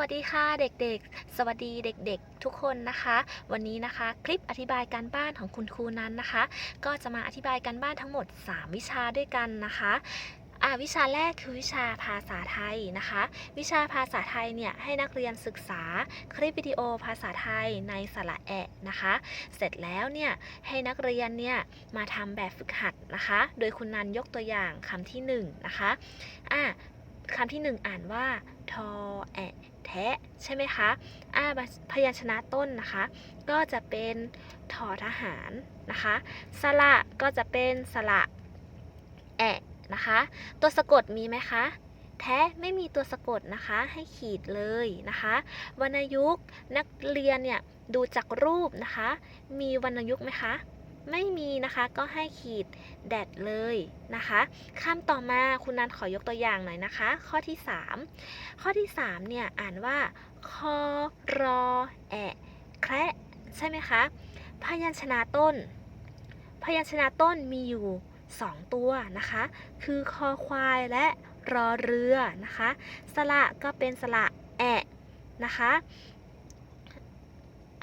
วัสดีค่ะเด็กๆ สวัสดีเด็กๆ ทุกคนนะคะ วันนี้นะคะ คลิปอธิบายการบ้านของคุณครูนั้นนะคะ ก็จะมาอธิบายการบ้านทั้งหมด 3 วิชาด้วยกันนะคะอ่าวิชาแรกคือวิชาภาษาไทยนะคะ วิชาภาษาไทยเนี่ยให้นักเรียนศึกษาคลิปวิดีโอภาษาไทยในสระแอะนะคะ เสร็จแล้วเนี่ยให้นักเรียนเนี่ยมาทำแบบฝึกหัดนะคะ โดยคุณนันยกตัวอย่างคำที่หนึ่งนะคะอ่าคำที่หนึ่งอ่านว่าทอแอะ แทะใช่ไหมคะอ่าพยัญชนะต้นนะคะ ก็จะเป็นทอทหารนะคะ สระก็จะเป็นสระแอะนะคะ ตัวสะกดมีไหมคะ แท้ไม่มีตัวสะกดนะคะ ให้ขีดเลยนะคะ วรรณยุกต์นักเรียนเนี่ยดูจากรูปนะคะ มีวรรณยุกต์ไหมคะ ไม่มีนะคะก็ให้ขีดแดดเลยนะคะคำต่อมาคุณนันขอยกตัวอย่างหน่อยนะคะ ข้อที่ 3 ข้อที่ 3 เนี่ยอ่านว่าคอรอแอะแคระใช่ไหมคะพยัญชนะต้น พยัญชนะต้นมีอยู่ 2 ตัวนะคะ คือคอควายและรอเรือนะคะ สระก็เป็นสระแอะนะคะ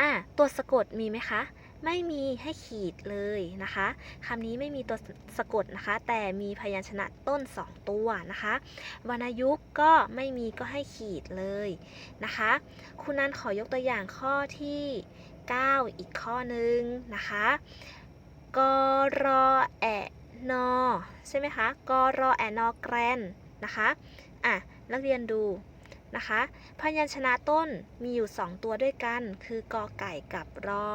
อะตัวสะกดมีไหมคะ ไม่มีให้ขีดเลยนะคะคำนี้ไม่มีตัวสะกดนะคะ แต่มีพยัญชนะต้น 2 ตัวนะคะวรรณยุกต์ก็ไม่มีก็ให้ขีดเลยนะคะ คุณนันขอยกตัวอย่างข้อที่ 9 อีกข้อหนึ่งนะคะกรอแอนอใช่ไหมคะกรอแอนอแกรนนะคะอะนักเรียนดู นะคะ พยัญชนะต้นมีอยู่ 2 ตัวด้วยกัน คือกอไก่กับรอ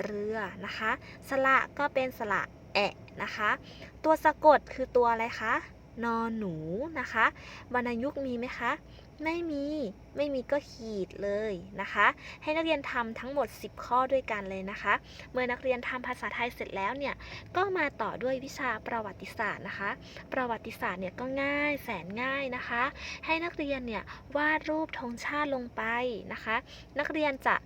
เรือนะคะ สระก็เป็นสระแอะนะคะ ตัวสะกดคือตัวอะไรคะนอหนูนะคะวรรณยุกต์มีไหมคะ ไม่มี ไม่มีก็ขีดเลยนะคะ ให้นักเรียนทำทั้งหมด 10 ข้อด้วยกันเลยนะคะ เมื่อนักเรียนทำภาษาไทยเสร็จแล้วเนี่ย ก็มาต่อด้วยวิชาประวัติศาสตร์นะคะ ประวัติศาสตร์เนี่ยก็ง่ายแสนง่ายนะคะ ให้นักเรียนเนี่ยวาดรูปธงชาติลงไปนะคะ นักเรียนจะ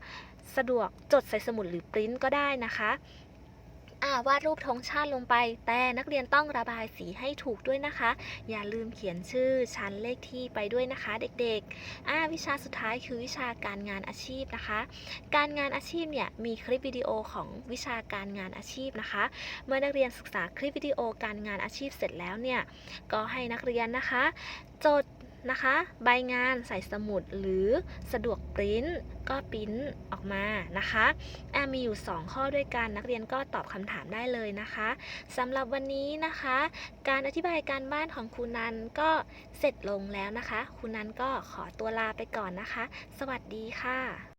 สะดวกจดใส่สมุดหรือปริ้นก็ได้นะคะ อ่าวาดรูปธงชาติลงไป แต่นักเรียนต้องระบายสีให้ถูกด้วยนะคะ อย่าลืมเขียนชื่อชั้นเลขที่ไปด้วยนะคะเด็กๆอ่าวิชาสุดท้ายคือวิชาการงานอาชีพนะคะ การงานอาชีพเนี่ยมีคลิปวิดีโอของวิชาการงานอาชีพนะคะ เมื่อนักเรียนศึกษาคลิปวิดีโอการงานอาชีพเสร็จแล้วเนี่ยก็ให้นักเรียนนะคะ จด นะคะ ใบงานใส่สมุดหรือสะดวกปริ้นก็ปริ้นออกมานะคะอ่ามีอยู่ 2 ข้อด้วยกันนักเรียนก็ตอบคำถามได้เลยนะคะสำหรับวันนี้นะคะ การอธิบายการบ้านของครูนันก็เสร็จลงแล้วนะคะครูนันก็ขอตัวลาไปก่อนนะคะ สวัสดีค่ะ